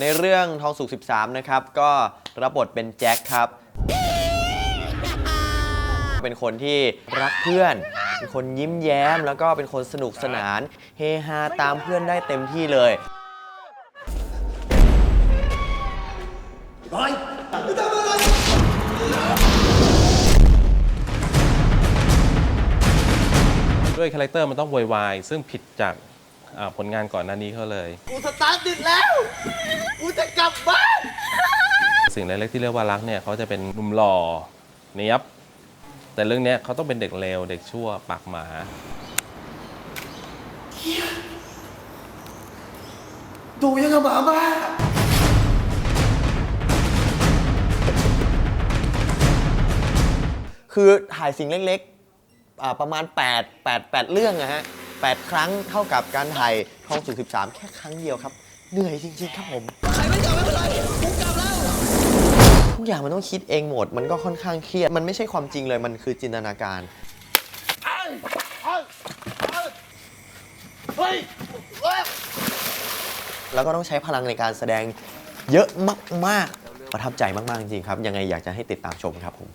ในเรื่องทองสุก13 นะครับ ก็รับบทเป็นแจ็คครับ เป็นคนที่รักเพื่อน เป็นคนยิ้มแย้ม แล้วก็เป็นคนสนุกสนาน เฮฮาตามเพื่อนได้เต็มที่เลยด้วยคาแรคเตอร์มันต้องโวยวายซึ่งผิดจากอ่าผลงานก่อนหน้านี้เขาเลย กูสตาร์ทติดแล้ว สิ่งเล็กๆที่เรียกว่ารักเนี่ยเขาจะเป็นหนุ่มหล่อเนียบ แต่เรื่องเนี้ยเขาต้องเป็นเด็กเลวเด็กชั่วปากหมาดูยังกับหมาบ้าคือถ่ายสิ่งเล็กๆอ่าประมาณ 8 8 8 เรื่องนะฮะ8ครั้งเท่ากับการถ่ายทองสุก13 แค่ครั้งเดียวครับ เหนื่อยจริง ๆ ครับผมใคร ไม่กลับไม่เป็นไรกูกลับแล้วทุกอย่างมันต้องคิดเองหมด มันก็ค่อนข้างเครียด มันไม่ใช่ความจริงเลย มันคือจินตนาการ แล้วก็ต้องใช้พลังในการแสดงเยอะมาก ๆ ประทับใจมาก ๆ จริงๆครับ ยังไงอยากจะให้ติดตามชมครับผม